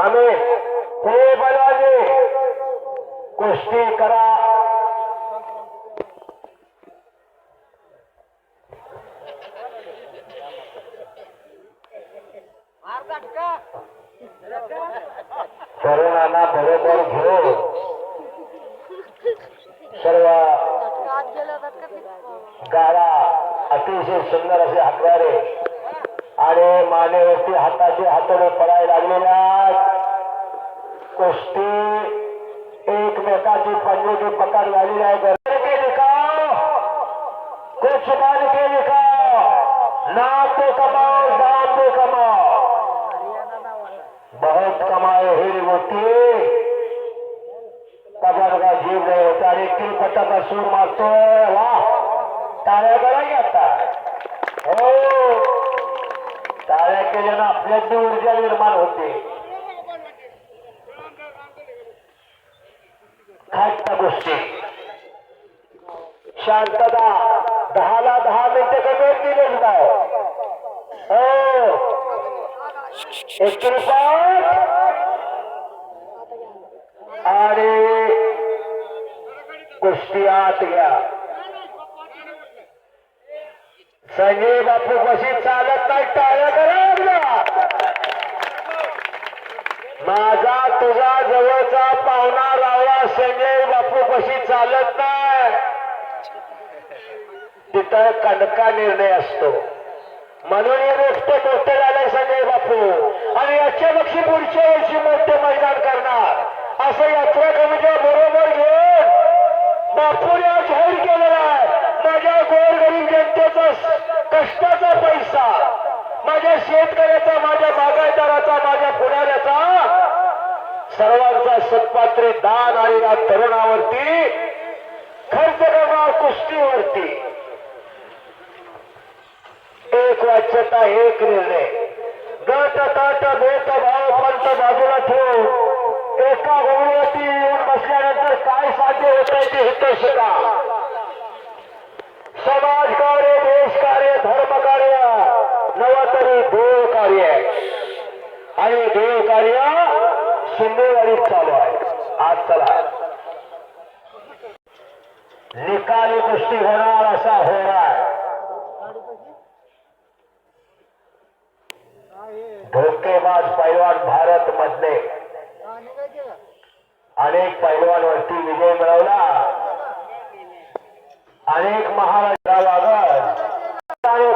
आम्ही हे बलवाजी कुस्ती करा. तरुणांना बरोबर घेऊन सर्व गाडा अतिशय सुंदर असे हातवारे आणि मानेवरती हाताचे हातोडे पडायला लागलेल्या कुश्ती एकमेकाची पंजे जी पकड झाली आहे कुछ बन के दिखाओ नाम पे कमाओ, दाम पे कमाओ। बहुत कमाए हीर मोती कबर का जीव नहीं होता क्यों पता मसूर मारतो वाह, तारे करा जाता हो। तारे के जना आपल्यात ऊर्जा निर्माण होते खाट शांतता. दहाला दहा मिनिटं कमी दिलेच नाही हो. एक आणि कुस्ती आत घ्या. संजय बापू कशी चालत नाही टाळ्या करा बापू कशी चालत नाही? तिथं कणका निर्णय असतो. म्हणून हे रोखते मोठे झाले संजय बापू. आणि याच्या पक्षी पुढच्या वर्षी मोठे मैदान करणार. असं यात्रा कमिटीच्या बरोबर घेऊन बापूने आज जाहीर केलेला आहे. माझ्या गोरगरीब जनतेचा कष्टाचा पैसा माझ्या शेतकऱ्याचा माझ्या बागायतदाराचा माझ्या पुढाऱ्याचा सर्वांचा सत्पात्री दान आणि या तरुणावरती खर्च करणार कुस्तीवरती. एक वाच्यता एक निर्णय. गट तट भेद भाव पंत बाजूला ठेवून एका गोळीवरती येऊन बसल्यानंतर काय साध्य होत आहे ते हित शिका. समाज कार्य देश कार्य धर्म कार्य नवा तरी देव कार्य आणि देव कार्य शिंदेवाडीत चालू आहे. आज चला. निकाली कुस्ती होणार असा होणार. धोकेबाज पैलवान भारत मधले. अनेक पैलवानवरती विजय मिळवला. अनेक महाराष्ट्रा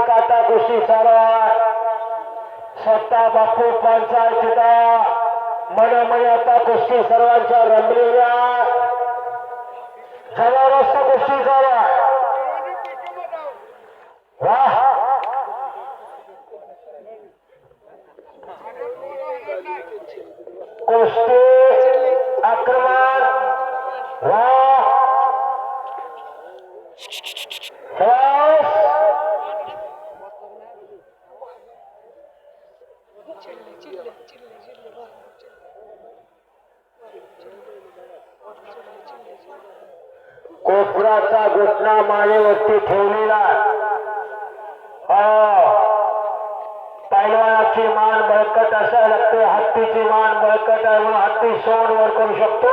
काटा कुस्ती चालू सत्ता बापू पंचायत मनोमनी आता कुस्ती सर्वांच्या रमलेल्या जबरदस्त कुस्ती चालू आहे कुस्ती आक्रमण. वा. कोपराचा घुटणा मानेवरती ठेवलेला हो. पैलवानाची मान बळकट असायला लागते. हत्तीची मान बळकट आहे म्हणून हत्ती सोड वर करू शकतो.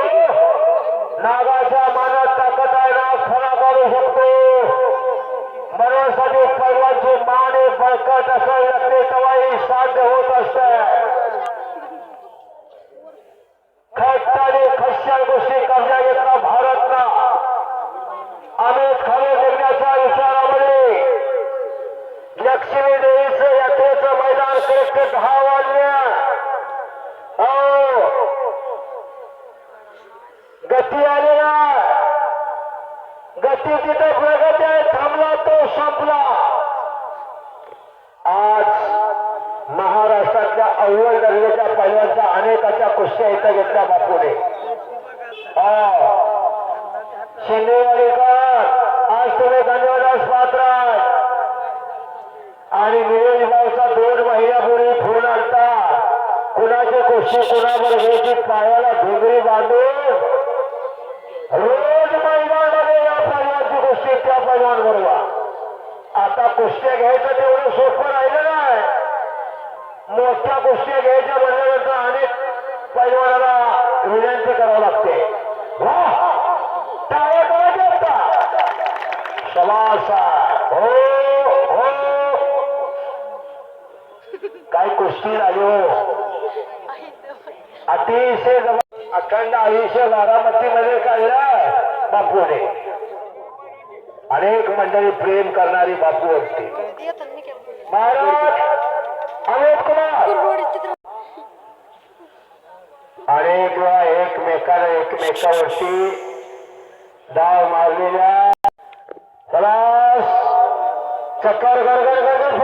नागाच्या मानात ताकद आहे. नाग खरा करू शकतो मनोसाठी पैलवानची मान हे बळकट असायला लागते तेव्हाही साध्य होत असत खट्टाने खश्याल गोष्टी कब्जा घेतला भारतला आम्ही खरे बोलण्याच्या विचारामध्ये लक्ष्मी देवीचं यात्रेचं मैदान करेक्ट दहा वाजल्या हो गती आलेला गती तिथं प्रगत आहे थांबला तो संपला. आज महाराष्ट्रातल्या अव्वल दर्जाच्या पहिल्यांच्या अनेकाच्या कुस्त्या इथं घेतल्या बापूने. हा. कुस्त्या घ्यायचं तेवढं सोपं राहिलेलं आहे. मोठ्या कुस्त्या घ्यायच्या म्हणल्यानंतर अनेक पैलवानाला विनंती करावं लागते. हो हो. काय कुस्ती राहिलो हो? अतिशय अखंड आयुष्य बारामतीमध्ये काढलं बापूने. अनेक मंडळी प्रेम करणारी बापू असते महाराज अनेक कुमार. अनेक वेळा एकमेकाला एकमेकावरती डाव मारलेल्या. चला चक्कर गडगड गडगड